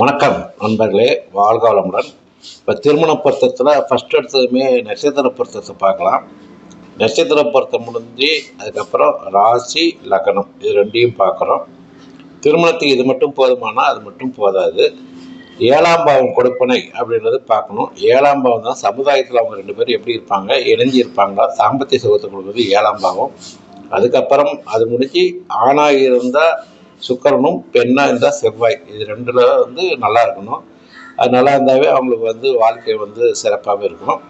வணக்கம் நண்பர்களே வாழ்காலமுடன். இப்போ திருமண பொருத்தத்தில் ஃபஸ்ட் எடுத்ததுமே நட்சத்திர பொருத்தத்தை பார்க்கலாம். நட்சத்திர பொருத்தம் முடிஞ்சு அதுக்கப்புறம் ராசி லக்னம் இது ரெண்டையும் பார்க்குறோம். திருமணத்துக்கு இது மட்டும் போதுமானால் அது மட்டும் போதாது. ஏழாம் பாவம் கொடுப்பனை அப்படின்றது பார்க்கணும். ஏழாம் பாவம் தான் சமுதாயத்தில் அவங்க ரெண்டு பேரும் எப்படி இருப்பாங்க இணைஞ்சு இருப்பாங்களா சாம்பத்திய சுகத்தை கொடுக்குறது ஏழாம் பாவம். அதுக்கப்புறம் அது முடிஞ்சு ஆணாக இருந்தால் சுக்கரனும் பெண்ணாக இருந்தால் செவ்வாய். இது ரெண்டில் வந்து நல்லா இருக்கணும். அது நல்லா இருந்தாவே அவங்களுக்கு வந்து வாழ்க்கை வந்து சிறப்பாகவே இருக்கும்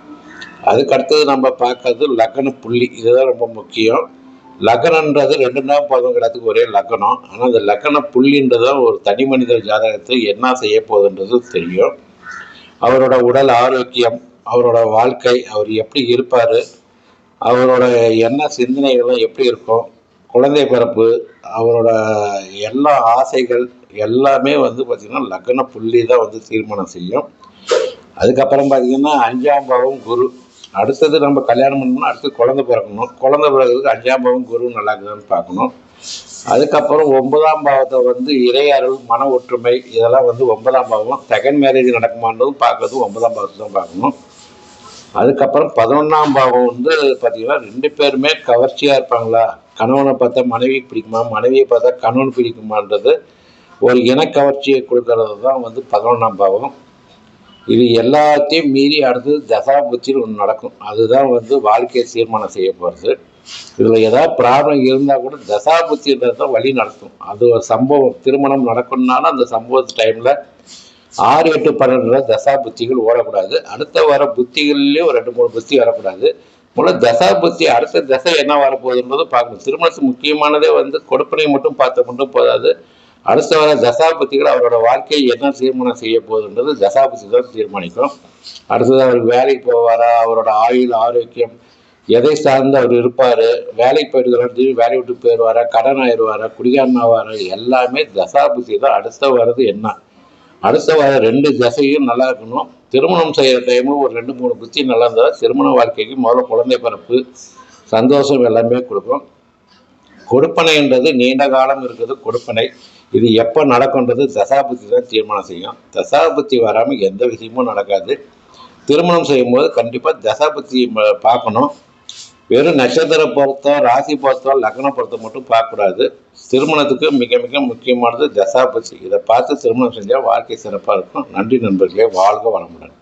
அதுக்கடுத்தது நம்ம பார்க்கறது லக்ன புள்ளி. இதுதான் ரொம்ப முக்கியம். லக்னன்றது ரெண்டு நாள் பதம். கிடத்துக்கு ஒரே லக்னம். ஆனால் அந்த லக்ன புள்ளின்றது ஒரு தனி மனிதர் ஜாதகத்தில் என்ன செய்ய போகுதுன்றது தெரியும். அவரோட உடல் ஆரோக்கியம் அவரோட வாழ்க்கை அவர் எப்படி இருப்பார் அவரோட எண்ண சிந்தனைகள்லாம் எப்படி இருக்கும் குழந்தை பிறப்பு அவரோட எல்லா ஆசைகள் எல்லாமே வந்து பார்த்திங்கன்னா லக்ன புள்ளி தான் வந்து தீர்மானம் செய்யும். அதுக்கப்புறம் பார்த்திங்கன்னா அஞ்சாம் பாவம் குரு. அடுத்தது நம்ம கல்யாணம் பண்ணணும்னா அடுத்து குழந்தை பிறக்கணும். குழந்தை பிறகுக்கு அஞ்சாம் பாவம் குரு நல்லா இருக்குதான்னு பார்க்கணும். அதுக்கப்புறம் ஒன்பதாம் பாவத்தை வந்து இறையருள் மன ஒற்றுமை இதெல்லாம் வந்து ஒன்பதாம் பாவம். செகண்ட் மேரேஜ் நடக்குமான்றதும் பார்க்கறது ஒன்பதாம் பாவத்தை தான் பார்க்கணும். அதுக்கப்புறம் பதினொன்றாம் பாவம் வந்து பார்த்திங்கன்னா ரெண்டு பேருமே கவர்ச்சியாக இருப்பாங்களா? கணவனை பார்த்தா மனைவி பிடிக்குமா? மனைவியை பார்த்தா கணவன் பிடிக்குமான்றது ஒரு இனக்கவர்ச்சியை கொடுக்கறது தான் வந்து பதினொன்றாம் பாவம். இது எல்லாத்தையும் மீறி அடுத்தது தசா புத்தின்னு ஒன்று நடக்கும். அதுதான் வந்து வாழ்க்கையை தீர்மானம் செய்ய போகிறது இதில் ஏதாவது ப்ராப்ளம் இருந்தால் கூட தசா புத்தின்றது தான் வழி நடத்தும். அது ஒரு சம்பவம். திருமணம் நடக்கணும்னாலும் அந்த சம்பவத்து டைமில் ஆறு எட்டு பன்னெண்டில் தசா புத்திகள் ஓடக்கூடாது. அடுத்த வர புத்திகள்லேயும் ஒரு ரெண்டு மூணு புத்தி வரக்கூடாது. முதல்ல தசா புத்தி அடுத்த தசை என்ன வரப்போகுதுன்றது பார்க்கணும். திருமணத்துக்கு முக்கியமானதே வந்து கொடுப்பனை மட்டும் பார்த்த மட்டும் போதாது. அடுத்த வர தசாபத்திகள் அவரோட வாழ்க்கையை என்ன தீர்மானம் செய்ய போகுதுன்றது தசாபத்தி தான் தீர்மானிக்கும். அடுத்தது அவர் வேலைக்கு போவாரா? அவரோட ஆயுள் ஆரோக்கியம் எதை சார்ந்து அவர் இருப்பார்? வேலைக்கு போயிட்டு திடீர்னு வேலையை விட்டு போயிடுவாரா? கடன் ஆயிடுவாரா? குடிகாரனாவாரா எல்லாமே தசாபுத்தி தான் அடுத்த வர்றது என்ன? அடுத்த வர ரெண்டு தசையும் நல்லா இருக்கணும். திருமணம் செய்கிற டைமும் ஒரு ரெண்டு மூணு புத்தி நல்லா இருந்தால் திருமண வாழ்க்கைக்கு முதல்ல குழந்தை பிறப்பு சந்தோஷம் எல்லாமே கொடுக்கும். கொடுப்பனைன்றது நீண்ட காலம் இருக்குது கொடுப்பனை. இது எப்போ நடக்குன்றது தசாபுத்தி தான் தீர்மானம் செய்யும். தசாபுத்தி வராமல் எந்த விஷயமும் நடக்காது. திருமணம் செய்யும்போது கண்டிப்பாக தசாபுத்தி பார்க்கணும். வெறும் நட்சத்திர பொருத்தம் ராசி பொருத்தம் லக்ன பொருத்தம் மட்டும் பார்க்கக்கூடாது. திருமணத்துக்கு மிக மிக முக்கியமானது தசாபுத்தி இதை பார்த்து திருமணம் செஞ்சால் வாழ்க்கை சிறப்பாக இருக்கும். நன்றி நண்பர்களே வாழ்க வளமுடன்.